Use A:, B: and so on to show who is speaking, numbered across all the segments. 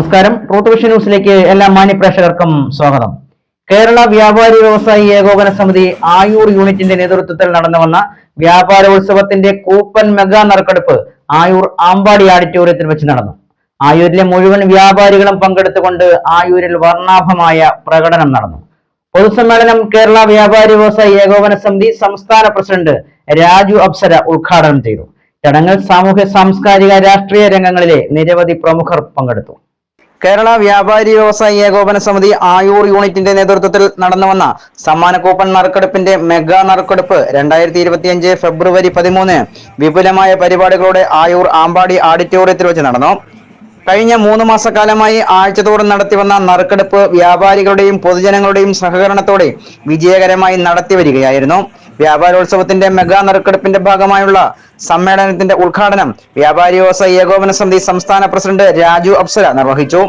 A: നമസ്കാരം. Truth vision ന്യൂസിലേക്ക് എല്ലാ മാന്യപ്രേക്ഷകർക്കും സ്വാഗതം. കേരള വ്യാപാരി വ്യവസായി ഏകോപന സമിതി ആയൂർ യൂണിറ്റിന്റെ നേതൃത്വത്തിൽ നടന്നു വന്ന വ്യാപാരോത്സവത്തിന്റെ കൂപ്പൻ മെഗാ നറുക്കെടുപ്പ് ആയൂർ ആമ്പാടി ഓഡിറ്റോറിയത്തിൽ വെച്ച് നടന്നു. ആയൂരിലെ മുഴുവൻ വ്യാപാരികളും പങ്കെടുത്തുകൊണ്ട് ആയൂരിൽ വർണാഭമായ പ്രകടനം നടന്നു. പൊതുസമ്മേളനം കേരള വ്യാപാരി വ്യവസായി ഏകോപന സമിതി സംസ്ഥാന പ്രസിഡന്റ് രാജു അപ്സര ഉദ്ഘാടനം ചെയ്തു. ചടങ്ങിൽ സാമൂഹ്യ സാംസ്കാരിക രാഷ്ട്രീയ രംഗങ്ങളിലെ നിരവധി പ്രമുഖർ പങ്കെടുത്തു. കേരള വ്യാപാരി വ്യവസായി ഏകോപന സമിതി ആയൂർ യൂണിറ്റിന്റെ നേതൃത്വത്തിൽ നടന്നു വന്ന സമ്മാന കൂപ്പൺ നറുക്കെടുപ്പിന്റെ മെഗാ നറുക്കെടുപ്പ് രണ്ടായിരത്തി ഇരുപത്തിയഞ്ച് ഫെബ്രുവരി പതിമൂന്ന് വിപുലമായ പരിപാടികളോടെ ആയൂർ ആമ്പാടി ഓഡിറ്റോറിയത്തിൽ വെച്ച് നടന്നു. കഴിഞ്ഞ മൂന്ന് മാസക്കാലമായി ആഴ്ചതോറും നടത്തിവന്ന നറുക്കെടുപ്പ് വ്യാപാരികളുടെയും പൊതുജനങ്ങളുടെയും സഹകരണത്തോടെ വിജയകരമായി നടത്തി വരികയായിരുന്നു. വ്യാപാരോത്സവത്തിന്റെ മെഗാ നറുക്കെടുപ്പിന്റെ ഭാഗമായുള്ള സമ്മേളനത്തിന്റെ ഉദ്ഘാടനം വ്യാപാരി വ്യവസായ ഏകോപന സമിതി സംസ്ഥാന പ്രസിഡന്റ് രാജു അപ്സര നിർവഹിച്ചു.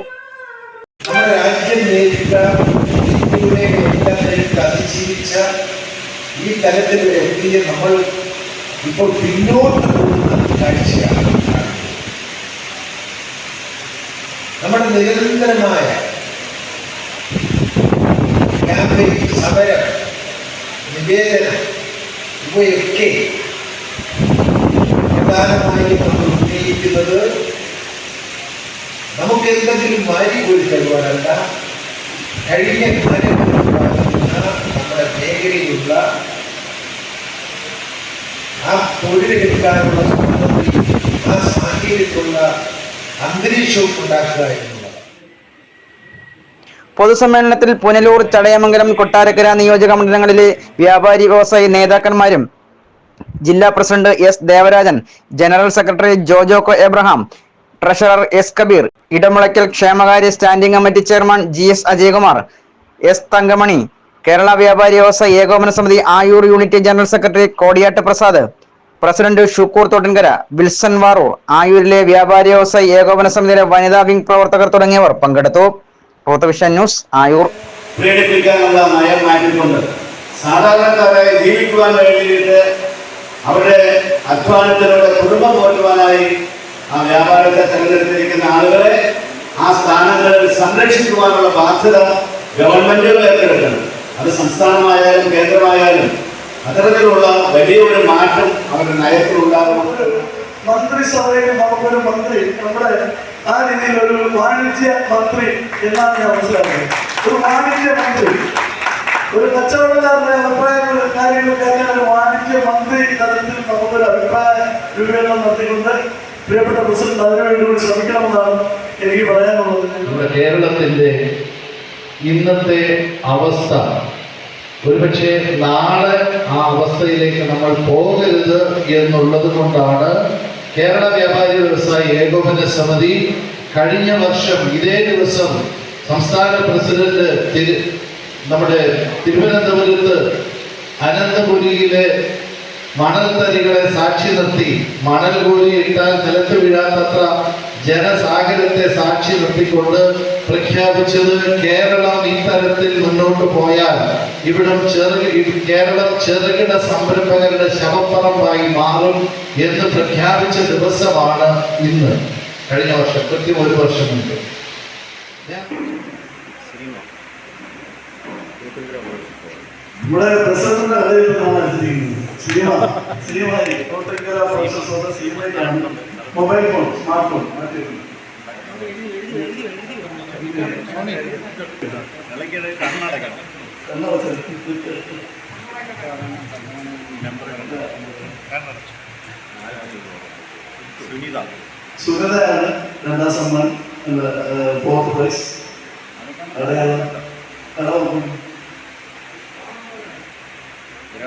B: നമ്മുടെ നിരന്തരമായ ക്യാമ്പയിൻ സമരം നിവേദനം ഇവയൊക്കെ പ്രധാനമായും നമ്മൾ ഉന്നയിക്കുന്നത് നമുക്ക് എന്തെങ്കിലും മാരി പോയി തരുവാനല്ല കഴിഞ്ഞ കാലങ്ങളിൽ നമ്മുടെ മേഖലയിലുള്ള ആ തൊഴിലെടുക്കാനുള്ള സ്വാതന്ത്ര്യം ആ സാഹചര്യത്തിലുള്ള അന്തരീക്ഷവും ഉണ്ടാക്കുക
A: പൊതുസമ്മേളനത്തിൽ പുനലൂർ ചടയമംഗലം കൊട്ടാരക്കര നിയോജക മണ്ഡലങ്ങളിലെ വ്യാപാരി വ്യവസായി നേതാക്കന്മാരും ജില്ലാ president S Devarajan general secretary ജോജോക്കോ Abraham treasurer S Kabeer Edamulakkal ക്ഷേമകാര്യ standing committee chairman G S Ajayakumar S Thankamani Kerala വ്യാപാരി വ്യവസായി ഏകോപന സമിതി Ayoor unit general secretary Kodiyattu Prasad president Shukkoor Thottankara Wilson വാറു ആയൂരിലെ വ്യാപാരി വ്യവസായി ഏകോപന സമിതിയിലെ വനിതാ വിംഗ് പ്രവർത്തകർ തുടങ്ങിയവർ പങ്കെടുത്തു. Vision news Ayur.
C: പ്രേരിപ്പിക്കാനുള്ള നയം മാറ്റിക്കൊണ്ട് സാധാരണക്കാരായി ജീവിക്കുവാൻ വേണ്ടിയിട്ട് അവരുടെ അധ്വാനത്തിലൂടെ കുടുംബം പോറ്റുവാനായി ആ വ്യാപാരത്തെ തെരഞ്ഞെടുത്തിരിക്കുന്ന ആളുകളെ ആ സ്ഥാനങ്ങളിൽ സംരക്ഷിക്കുവാനുള്ള ബാധ്യത ഗവൺമെന്റുകൾ ഏറ്റെടുക്കണം. അത് സംസ്ഥാനമായാലും കേന്ദ്രമായാലും അത്തരത്തിലുള്ള വലിയൊരു മാറ്റം അവരുടെ നയത്തിലുണ്ടാകുമെന്ന്
D: മന്ത്രിസഭയിൽ നമുക്കൊരു മന്ത്രി നമ്മുടെ ആ രീതിയിൽ ഒരു വാണിജ്യ മന്ത്രി എന്നാണ് ഞാൻ മനസ്സിലാക്കുന്നത്. ഒരു വാണിജ്യ മന്ത്രി. ഒരു കച്ചവടക്കാരുടെ അഭിപ്രായങ്ങൾ കാര്യങ്ങളൊക്കെ അങ്ങനെ ഒരു വാണിജ്യ മന്ത്രി തലത്തിൽ നമുക്കൊരു അഭിപ്രായ രൂപീകരണം നടത്തിക്കൊണ്ട് പ്രിയപ്പെട്ട പ്രസിഡന്റ് അതിനുവേണ്ടി കൂടി ശ്രമിക്കണമെന്നാണ് എനിക്ക് പറയാനുള്ളത്.
E: നമ്മുടെ കേരളത്തിന്റെ ഇന്നത്തെ അവസ്ഥ ഒരുപക്ഷെ നാളെ ആ അവസ്ഥയിലേക്ക് നമ്മൾ പോകരുത് എന്നുള്ളത് കൊണ്ടാണ് കേരള വ്യാപാരി വ്യവസായി ഏകോപന സമിതി കഴിഞ്ഞ വർഷം ഇതേ ദിവസം സംസ്ഥാന പ്രസിഡന്റ് തിരു നമ്മുടെ തിരുവനന്തപുരത്ത് അനന്തപുരിയിലെ മണൽത്തരികളെ സാക്ഷി നിർത്തി. മണൽ കോരി ഇട്ടാൽ നിലത്ത് വീഴാത്തത്ര ജനസാഗരത്തെ സാക്ഷി നിർത്തിക്കൊണ്ട് പ്രഖ്യാപിച്ചത് കേരളം ഇത്തരത്തിൽ മുന്നോട്ട് പോയാൽ ഇവിടം ചെറു കേരളം ചെറുകിട സംരംഭകരുടെ ശവപ്പറമ്പായി മാറും എന്ന് പ്രഖ്യാപിച്ച ദിവസമാണ് ഇന്ന്. കഴിഞ്ഞ വർഷം കൃത്യം ഒരു വർഷം മുമ്പ്
D: നമ്മുടെ പ്രസിഡന്റിന്റെ സിനിമ സിനിമ കോട്ടക്കര പ്രൊഫസർ സിനിമയിലാണ് മൊബൈൽ ഫോൺ സ്മാർട്ട് ഫോൺ മാറ്റിയിട്ടുണ്ട് സുഗതയാണ് രണ്ടാം സമ്മാൻ ഫോർത്ത് പ്രൈസ് അടയാളം അടയാളം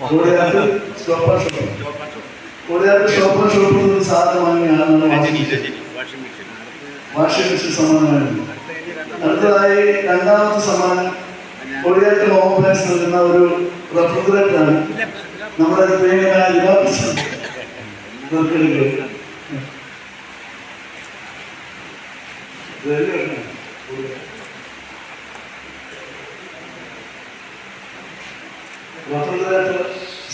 D: കൂടെയാട്ട് സ്റ്റോപ്പർ ഷോപ്പ് കൂടെയാട്ട് ഷോപ്പിൽ നിന്ന് സാധനം വാങ്ങിയാണ്
C: വാഷിംഗ് മെഷീൻ.
D: സമ്മാനമായിരുന്നു അടുത്തതായി രണ്ടാമത്തെ സമ്മാനം കൊടിയേറ്റ് കോംപ്ലക്സ് നൽകുന്ന ഒരു റെഫ്രിജറേറ്ററാണ് നമ്മുടെ പ്രിയങ്കരായ ജില്ലാ പ്രസിഡന്റ്. റെഫ്രിജറേറ്റർ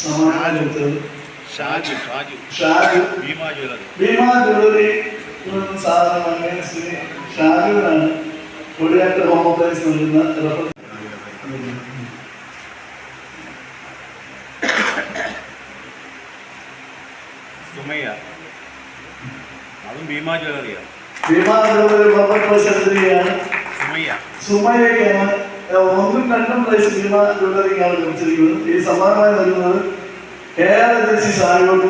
D: സമ്മാനം കൊടുത്തത്
C: ഷാജു ഷാജു.
D: ഷാജു.
C: ഭീമാ ജ്വല്ലറി.
D: ഭീമാ ജ്വല്ലറി സാധനം അങ്ങനെ ശ്രീ ഷാജുവിനാണ് കൊടിയാട്ട് ഹോം ഓഫീസ് നൽകുന്ന റെഫർ
C: സുമയ്യ. അതും ഭീമാ ജ്വല്ലറിയാണ്
D: ഭീമാ ജ്വല്ലറി
C: സുമയ്യ.
D: സുമയ്യക്കാണ് ഒന്നും രണ്ടും സിനിമ ഭീമാ ജ്വല്ലറിക്കാണ് ലഭിച്ചിരിക്കുന്നത്. ഈ സമ്മാനമായി നൽകുന്നത് K R agency സായൂർ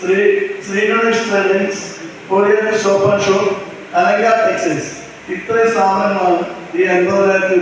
D: Shri Sreeganesh tradings Kodiyattu shop and show അനങ്ക textiles. ഇത്രയും സ്ഥാപനങ്ങളാണ് ഈ എൺപതിനായിരത്തി